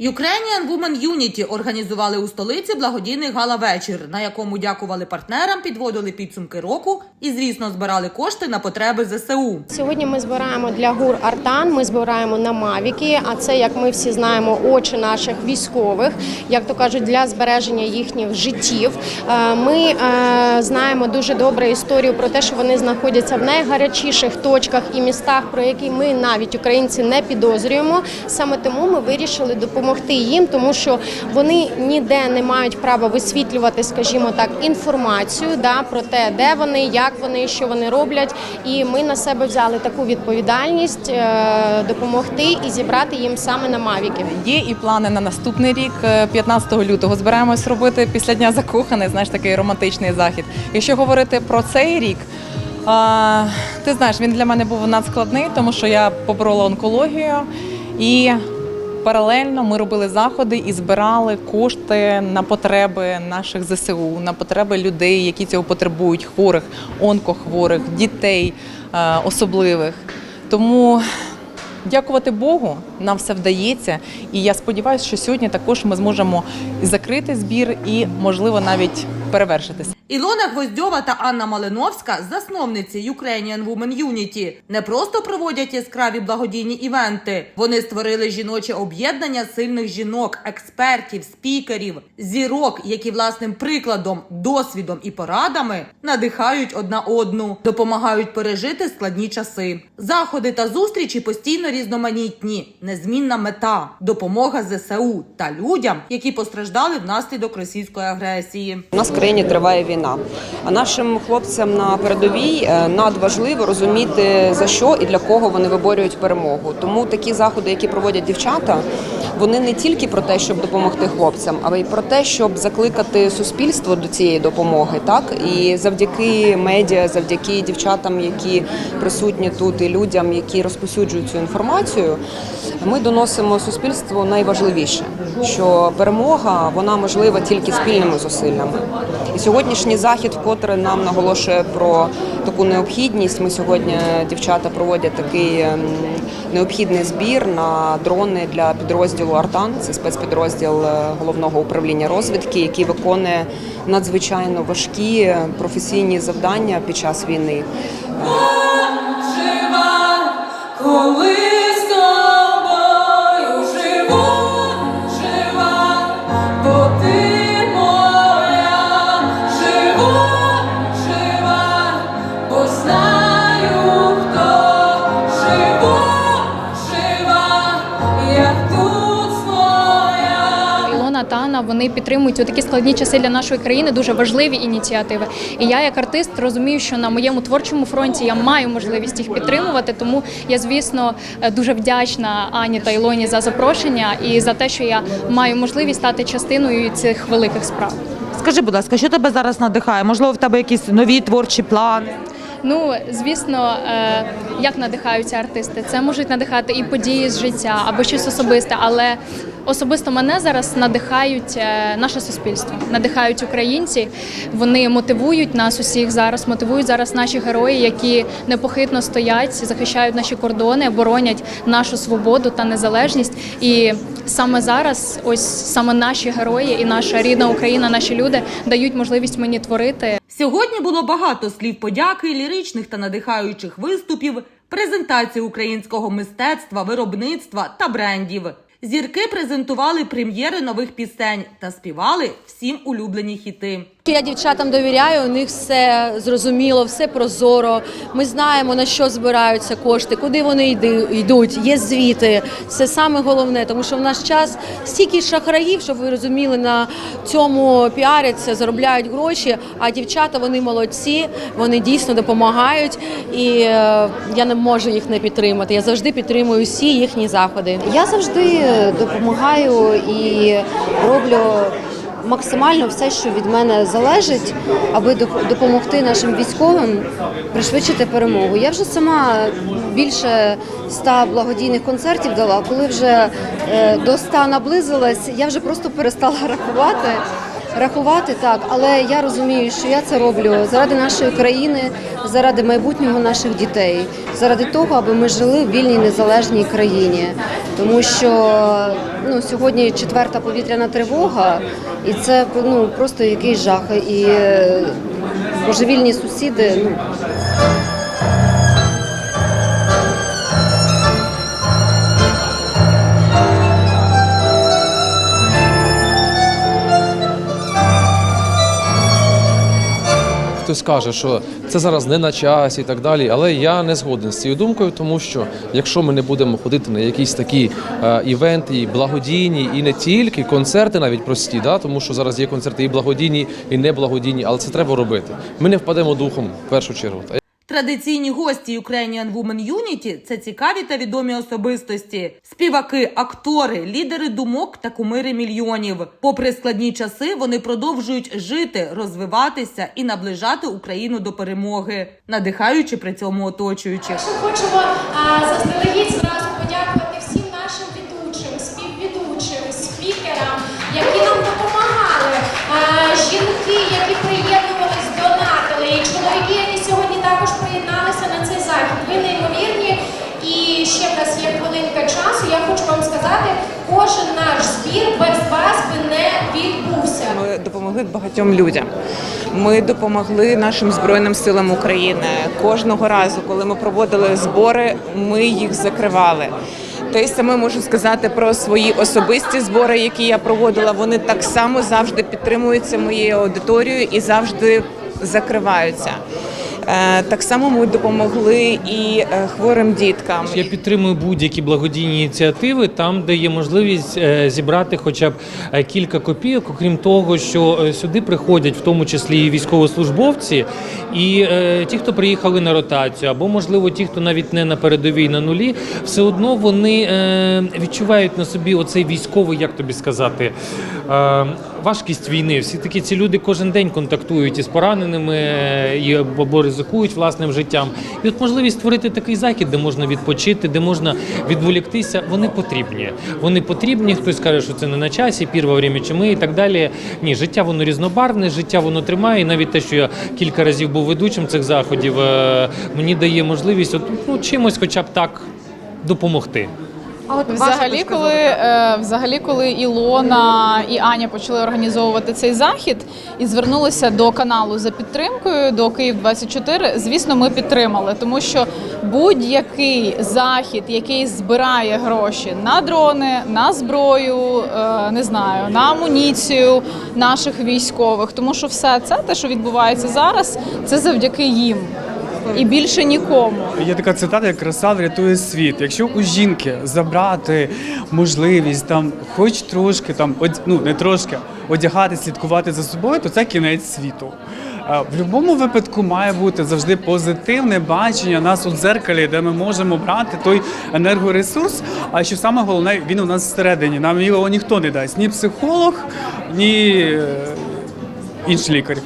Ukrainian Women Unity організували у столиці благодійний гала-вечір, на якому дякували партнерам, підводили підсумки року і, звісно, збирали кошти на потреби ЗСУ. Сьогодні ми збираємо для гур Артан. Ми збираємо на Мавіки. А це, як ми всі знаємо, очі наших військових, як то кажуть, для збереження їхніх життів. Е, Ми е, знаємо дуже добре історію про те, що вони знаходяться в найгарячіших точках і містах, про які ми навіть українці не підозрюємо. Саме тому ми вирішили допомогти їм, тому що вони ніде не мають права висвітлювати, скажімо так, інформацію да про те, де вони, як вони, що вони роблять. І ми на себе взяли таку відповідальність е, допомогти і зібрати їм саме на мавіки. Є і плани на наступний рік. Е, 15 лютого збираємось робити після дня закоханих, знаєш, такий романтичний захід. Якщо говорити про цей рік, а, ти знаєш, він для мене був надскладний, тому що я поборола онкологію і. Паралельно ми робили заходи і збирали кошти на потреби наших ЗСУ, на потреби людей, які цього потребують, хворих, онкохворих, дітей е, особливих. Тому Дякувати Богу, нам все вдається. І я сподіваюся, що сьогодні також ми зможемо закрити збір і, можливо, навіть перевершитися. Ілона Гвоздьова та Анна Малиновська, засновниці Ukrainian Women Unity, не просто проводять яскраві благодійні івенти. Вони створили жіноче об'єднання сильних жінок, експертів, спікерів, зірок, які власним прикладом, досвідом і порадами надихають одна одну, допомагають пережити складні часи. Заходи та зустрічі постійно різноманітні. Незмінна мета допомога ЗСУ та людям, які постраждали внаслідок російської агресії. У нас в країні триває війна. А нашим хлопцям на передовій е, надважливо розуміти за що і для кого вони виборюють перемогу. Тому такі заходи, які проводять дівчата, вони не тільки про те, щоб допомогти хлопцям, а й про те, щоб закликати суспільство до цієї допомоги. Так і завдяки медіа, завдяки дівчатам, які присутні тут, і людям, які розповсюджують цю інформацію, ми доносимо суспільству найважливіше, що перемога вона можлива тільки спільними зусиллями. І сьогоднішній захід вкотре нам наголошує про таку необхідність. Ми сьогодні дівчата проводять такий ем, необхідний збір на дрони для підрозділу Артан. Це спецпідрозділ е, головного управління розвідки, який виконує надзвичайно важкі професійні завдання під час війни. коли Анна, вони підтримують у такі складні часи для нашої країни дуже важливі ініціативи. І я, як артист, розумію, що на моєму творчому фронті я маю можливість їх підтримувати. Тому я, звісно, е, дуже вдячна Ані та Ілоні за запрошення і за те, що я маю можливість стати частиною цих великих справ. Скажи, будь ласка, що тебе зараз надихає? Можливо, в тебе якісь нові творчі плани? Ну, звісно, е, як надихаються артисти, це можуть надихати і події з життя або щось особисте, але особисто мене зараз надихають е, наше суспільство, надихають українці. Вони мотивують нас усіх зараз, мотивують зараз наші герої, які непохитно стоять, захищають наші кордони, боронять нашу свободу та незалежність. І саме зараз, ось саме наші герої і наша рідна Україна, наші люди дають можливість мені творити. Сьогодні було багато слів подяки, ліричних та надихаючих виступів, презентації українського мистецтва, виробництва та брендів. Зірки презентували прем'єри нових пісень та співали всім улюблені хіти. Я дівчатам довіряю, у них все зрозуміло, все прозоро. Ми знаємо на що збираються кошти, куди вони йдуть. Є звіти. Це саме головне, тому що в наш час стільки шахраїв, щоб ви розуміли, на цьому піаряться, заробляють гроші. А дівчата вони молодці, вони дійсно допомагають, і е, я не можу їх не підтримати. Я завжди підтримую всі їхні заходи. Я завжди допомагаю і роблю максимально все, що від мене залежить, аби доп- допомогти нашим військовим пришвидшити перемогу. Я вже сама більше ста благодійних концертів дала. Коли вже е, до ста наблизилась, я вже просто перестала рахувати. Рахувати так, але я розумію, що я це роблю заради нашої країни, заради майбутнього наших дітей, заради того, аби ми жили в вільній незалежній країні. Тому що ну, сьогодні четверта повітряна тривога, і це ну, просто якийсь жах. І е, божевільні сусіди. Ну, Хтось каже, що це зараз не на часі і так далі, але я не згоден з цією думкою, тому що якщо ми не будемо ходити на якісь такі е, івенти, і благодійні, і не тільки концерти, навіть прості, да, тому що зараз є концерти і благодійні, і неблагодійні, але це треба робити. Ми не впадемо духом в першу чергу. Традиційні гості Ukrainian Women Unity – це цікаві та відомі особистості, співаки, актори, лідери думок та кумири мільйонів. Попри складні часи, вони продовжують жити, розвиватися і наближати Україну до перемоги, надихаючи при цьому оточуючих. Хочемо заздалегідь зразу допомогли багатьом людям. Ми допомогли нашим збройним силам України. Кожного разу, коли ми проводили збори, ми їх закривали. Те саме можу сказати про свої особисті збори, які я проводила. Вони так само завжди підтримуються моєю аудиторією і завжди закриваються. Е, Так само ми допомогли і е, хворим діткам. Я підтримую будь-які благодійні ініціативи там, де є можливість е, зібрати хоча б кілька копійок, окрім того, що сюди приходять в тому числі і військовослужбовці, і ті, хто приїхали на ротацію, або можливо ті, хто навіть не на передовій на нулі, все одно вони відчувають на собі оцей військовий, як тобі сказати. Важкість війни. Всі такі ці люди кожен день контактують із пораненими і ризикують власним життям. І от можливість створити такий захід, де можна відпочити, де можна відволіктися, вони потрібні. Вони потрібні. Хтось каже, що це не на часі, пір во время чуми і так далі. Ні, життя воно різнобарвне, життя воно тримає. І навіть те, що я кілька разів був ведучим цих заходів, е, мені дає можливість от, ну, чимось, хоча б так допомогти. А от Взагалі, коли е, взагалі, коли Ілона і Аня почали організовувати цей захід і звернулися до каналу за підтримкою до Київ 24 звісно, ми підтримали, тому що будь-який захід, який збирає гроші на дрони, на зброю, е, не знаю, на амуніцію наших військових, тому що все це те, що відбувається зараз, це завдяки їм і більше нікому. Є така цитата, як краса врятує світ. Якщо у жінки забрати можливість там, хоч трошки там, ну не трошки, одягати, слідкувати за собою, то це кінець світу. Е, В будь-якому випадку має бути завжди позитивне бачення нас у дзеркалі, де ми можемо брати той енергоресурс. А що саме головне, він у нас всередині. Нам його ніхто не дасть, ні психолог, ні е, інший лікар.